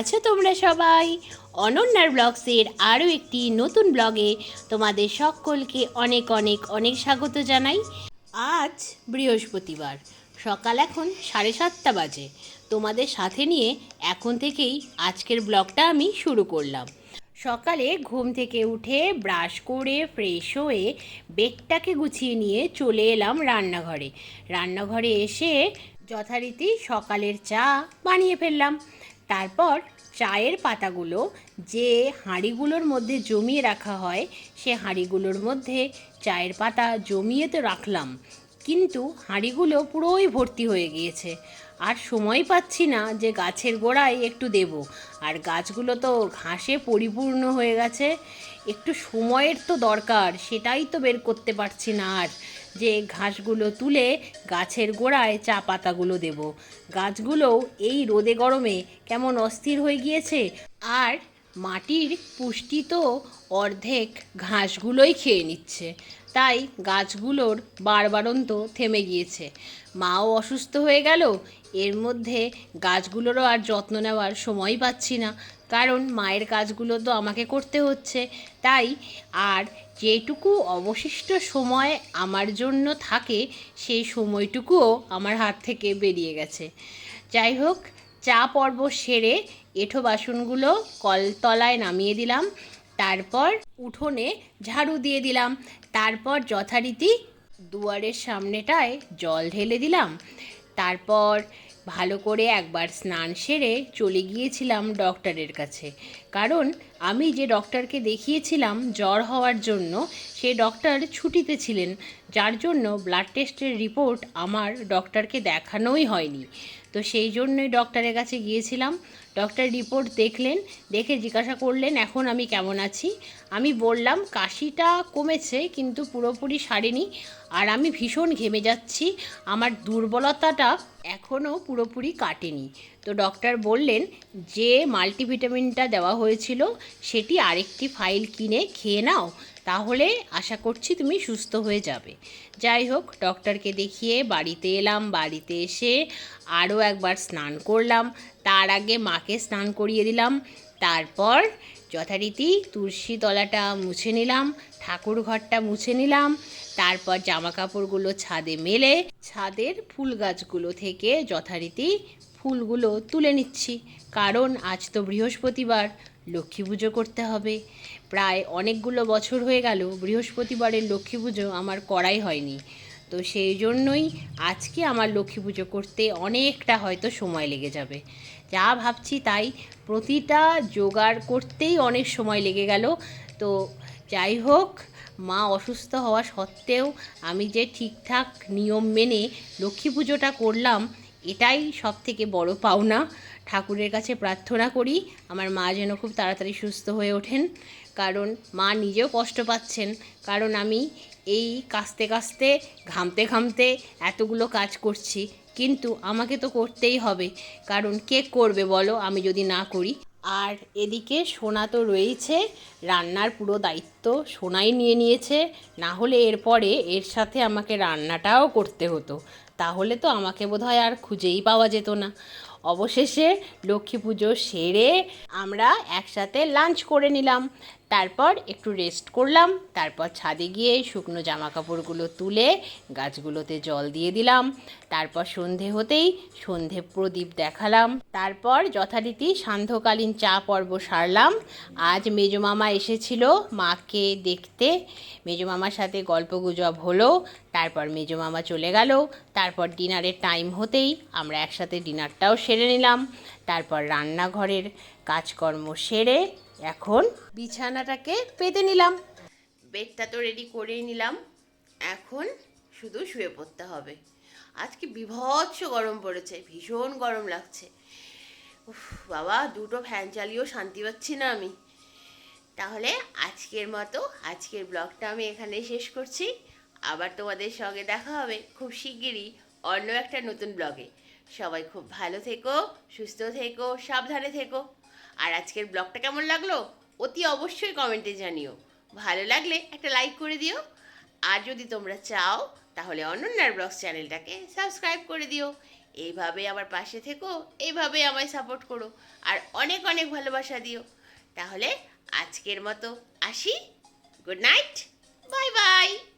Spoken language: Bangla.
আছো তোমরা সবাই? অনন্যার ব্লগসের আরও একটি নতুন ব্লগে তোমাদের সকলকে অনেক অনেক অনেক স্বাগত জানাই। আজ বৃহস্পতিবার, সকাল এখন সাড়ে সাতটা বাজে। তোমাদের সাথে নিয়ে এখন থেকেই আজকের ব্লগটা আমি শুরু করলাম। সকালে ঘুম থেকে উঠে ব্রাশ করে ফ্রেশ হয়ে বেডটাকে গুছিয়ে নিয়ে চলে এলাম রান্নাঘরে। রান্নাঘরে এসে যথারীতি সকালের চা বানিয়ে ফেললাম। তারপর চায়ের পাতাগুলো যে হাঁড়িগুলোর মধ্যে জমিয়ে রাখা হয়, সে হাঁড়িগুলোর মধ্যে চায়ের পাতা জমিয়ে তো রাখলাম। কিন্তু হাঁড়িগুলো পুরোই ভর্তি হয়ে গিয়েছে। আর সময় পাচ্ছি না যে গাছের গোড়ায় একটু দেব। আর গাছগুলো তো ঘাসে পরিপূর্ণ হয়ে গেছে। একটু সময়ের তো দরকার, সেটাই তো বের করতে পারছি না আর। যে ঘাসগুলো তুলে গাছের গোড়ায় চা পাতাগুলো দেব। গাছগুলোও এই রোদে গরমে কেমন অস্থির হয়ে গিয়েছে। আর মাটির পুষ্টি তো অর্ধেক ঘাসগুলোই খেয়ে নিচ্ছে। তাই গাছগুলোর বারবারন্ত থেমে গিয়েছে। মাও অসুস্থ হয়ে গেল, এর মধ্যে গাছগুলোরও আর যত্ন নেওয়ার সময় পাচ্ছি না। কারণ মায়ের কাজগুলো তো আমাকে করতে হচ্ছে। তাই আর যেটুকু অবশিষ্ট সময় আমার জন্য থাকে, সেই সময়টুকুও আমার হাত থেকে বেরিয়ে গেছে। যাই হোক, চা পর্ব সেরে এঁঠো বাসনগুলো কলতলায় নামিয়ে দিলাম। তারপর উঠোনে ঝাড়ু দিয়ে দিলাম। তারপর যথারীতি দুয়ারের সামনেটায় জল ঢেলে দিলাম। তারপর ভালো করে একবার স্নান সেরে চলে গিয়েছিলাম ডক্টরের কাছে। কারণ আমি যে ডক্টরকে দেখিয়েছিলাম জ্বর হওয়ার জন্য, সে ডক্টর ছুটিতে ছিলেন, যার জন্য ব্লাড টেস্টের রিপোর্ট আমার ডক্টরকে দেখানোই হয়নি। তো সেই জন্যই ডক্টরের কাছে গিয়েছিলাম। ডক্টর রিপোর্ট দেখলেন, দেখে জিজ্ঞাসা করলেন, এখন আমি কেমন আছি? আমি বললাম, কাশিটা কমেছে, কিন্তু পুরোপুরি সারেনি, আর আমি ভীষণ ঘেমে যাচ্ছি। আমার দুর্বলতাটা এখনও পুরোপুরি কাটেনি। তো ডক্টর বললেন, যে মাল্টিভিটামিনটা দেওয়া হয়েছিল, সেটি আরেকটি ফাইল কিনে খেয়ে নাও। তাহলে আশা করছি তুমি সুস্থ হয়ে যাবে। যাই হোক, ডক্টরকে দেখিয়ে বাড়িতে এলাম, বাড়িতে এসে আরও একবার স্নান করলাম। তার আগে মাকে স্নান করিয়ে দিলাম। তারপর যথারীতি তুলসী তলাটা মুছে নিলাম, ঠাকুর ঘরটা মুছে নিলাম। তারপর জামা কাপড়গুলো ছাদে মেলে, ছাদের ফুল গাছগুলো থেকে যথারীতি ফুলগুলো তুলে নিচ্ছি। কারণ আজ তো বৃহস্পতিবার লক্ষ্মী পুজো করতে হবে। প্রায় অনেকগুলো বছর হয়ে গেল, বৃহস্পতিবারের লক্ষ্মী পুজো আমার করাই হয়নি। তো সেই জন্যই আজকে আমার লক্ষ্মী পুজো করতে অনেকটা হয়তো সময় লেগে যাবে। যা ভাবছি তাই প্রতিটা জোগাড় করতেই অনেক সময় লেগে গেল। তো যাই হোক, মা অসুস্থ হওয়া সত্ত্বেও আমি যে ঠিকঠাক নিয়ম মেনে লক্ষ্মী পুজোটা করলাম এটাই সব থেকে বড় পাওনা। ঠাকুরের কাছে প্রার্থনা করি, আমার মা যেন খুব তাড়াতাড়ি সুস্থ হয়ে ওঠেন। কারণ মা নিজেও কষ্ট পাচ্ছেন। কারণ আমি এই কাস্তে কাস্তে ঘামতে ঘামতে এতগুলো কাজ করছি। কিন্তু আমাকে তো করতেই হবে। কারণ কে করবে বলো? আমি যদি না করি। আর এদিকে সোনা তো রয়েছে। রান্নার পুরো দায়িত্ব সোনাই নিয়ে নিয়েছে। না হলে এরপরে এর সাথে আমাকে রান্নাটাও করতে হতো। তাহলে তো আমাকে বোধহয় আর খুঁজেই পাওয়া যেত না। অবশেষে লক্ষ্মী পুজো সেরে আমরা একসাথে লাঞ্চ করে নিলাম। তারপর একটু রেস্ট করলাম, তারপর ছাদে গিয়ে শুকনো জামা কাপড়গুলো তুলে গাছগুলোতে জল দিয়ে দিলাম। তারপর সন্ধে হতেই সন্ধে প্রদীপ দেখালাম। তারপর যথারীতি সান্ধ্যকালীন চা পর্ব সারলাম। আজ মেজমামা এসেছিল মাকে দেখতে। মেজমামার সাথে গল্প গুজব হলো, তারপর মেজমামা চলে গেল। তারপর ডিনারের টাইম হতেই আমরা একসাথে ডিনারটাও সেরে নিলাম। তারপর রান্নাঘরের কাজকর্ম সেরে এখন বিছানাটাকে পেতে নিলাম। বেডটা তো রেডি করেই নিলাম। এখন শুধু শুয়ে পড়তে হবে। আজকে বিভৎস গরম পড়েছে, ভীষণ গরম লাগছে। উফ, বাবা, দুটো ফ্যান চালিয়েও শান্তি পাচ্ছি না আমি। তাহলে আজকের মতো, আজকের ব্লগটা আমি এখানে শেষ করছি। আবার তোমাদের সঙ্গে দেখা হবে খুব শিগগিরই অন্য একটা নতুন ব্লগে সবাই খুব ভালো থেকো, সুস্থ থেকো, সাবধানে থেকো। আর আজকের ব্লগটা কেমন লাগল? অতি অবশ্যই কমেন্টে জানিও। ভালো লাগলে একটা লাইক করে দিও। আর যদি তোমরা চাও, তাহলে অনন্যার ব্লগস চ্যানেলটাকে সাবস্ক্রাইব করে দিও। এইভাবে আমার পাশে থেকো এইভাবে আমায় সাপোর্ট করো। আর অনেক অনেক ভালোবাসা দিও। তাহলে আজকের মতো আসি। Good night, bye bye.